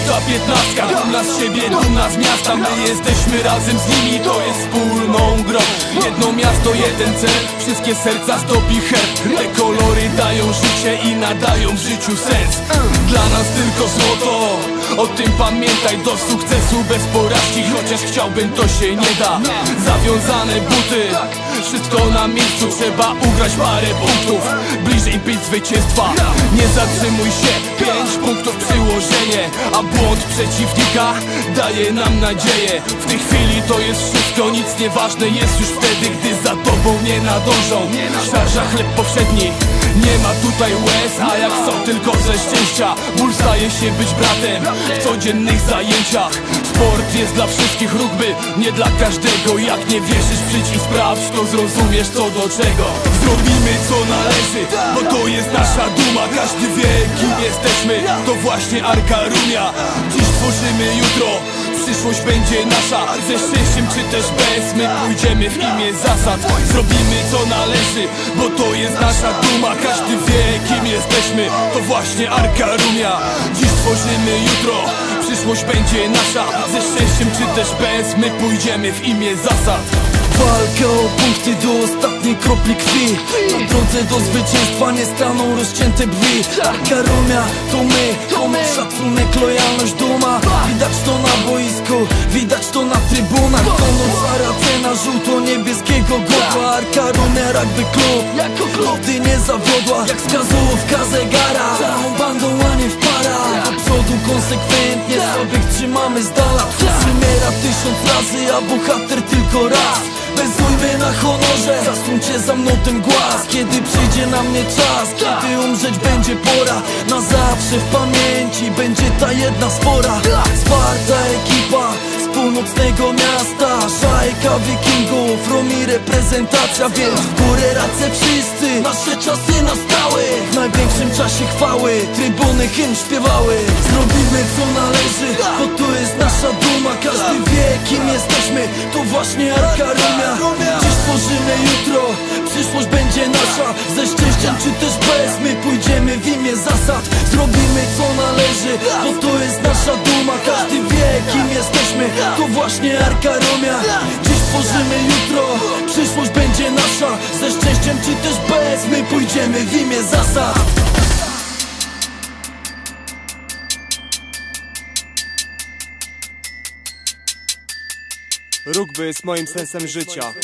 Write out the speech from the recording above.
piętnastka Dumna z siebie, dumna z miasta. My jesteśmy razem z nimi, to jest wspólną grą. Jedno miasto, jeden cel, wszystkie serca zdobi herb Te kolory dają życie i nadają życiu sens. Dla nas tylko złoto, o tym pamiętaj. Do sukcesu bez porażki, chociaż chciałbym to się nie da. Zawiązane buty, wszystko na miejscu. Trzeba ugrać parę punktów, bliżej być zwycięstwa. Nie zatrzymuj się, pięć przyłożenie A błąd przeciwnika daje nam nadzieję. W tej chwili to jest wszystko, nic nieważne jest już wtedy Gdy za tobą nie nadążą. Szarża chleb powszedni nie ma tutaj łez, a jak są tylko ze szczęścia Ból staje się być bratem. W codziennych zajęciach Sport jest dla wszystkich rugby, nie dla każdego. Jak nie wierzysz, przyjdź i sprawdź, to zrozumiesz co do czego. Zrobimy co należy, bo to jest nasza duma. Każdy wie kim jesteśmy, to właśnie Arka Rumia. Dziś tworzymy jutro, przyszłość będzie nasza. Ze szczęściem czy też bez, my pójdziemy w imię zasad. Zrobimy co należy, bo to jest nasza duma. Każdy wie kim jesteśmy, to właśnie Arka Rumia. Dziś tworzymy jutro, przyszłość będzie nasza. Ze szczęściem czy też bez, my pójdziemy w imię zasad. Walka o punkty do ostatniej kropli krwi. Na drodze do zwycięstwa nie staną rozcięte brwi. Arka Rumia to my, honor, szacunek, lojalność, duma. Widać to na boisku, widać to na trybunach. Honor Saracena, żółto-niebieskiego godła Arka Rumia rugby klub, nigdy nie zawiodła Jak wskazówka zegara, całą bandą, a nie w para przodu konsekwentnie, słabych trzymamy z dala. Ktoś umiera tysiąc razy, a bohater tylko raz. Bez ujmy na honorze Zasuńcie za mną ten głaz. Kiedy przyjdzie na mnie czas Kiedy umrzeć będzie pora. Na zawsze w pamięci Będzie ta jedna spora Romi reprezentacja Więc w górę racę wszyscy. Nasze czasy nastały W największym czasie chwały. Trybuny hymn śpiewały. Zrobimy co należy Bo to jest nasza duma. Każdy wie kim jesteśmy. To właśnie Arka Rumia. Dziś tworzymy jutro. Przyszłość będzie nasza. Ze szczęściem czy też bez My pójdziemy w imię zasad. Zrobimy co należy Bo to jest nasza duma. Każdy wie kim jesteśmy. To właśnie Arka Rumia Szczęściem czy też bez My pójdziemy w imię zasad. Rugby jest moim sensem życia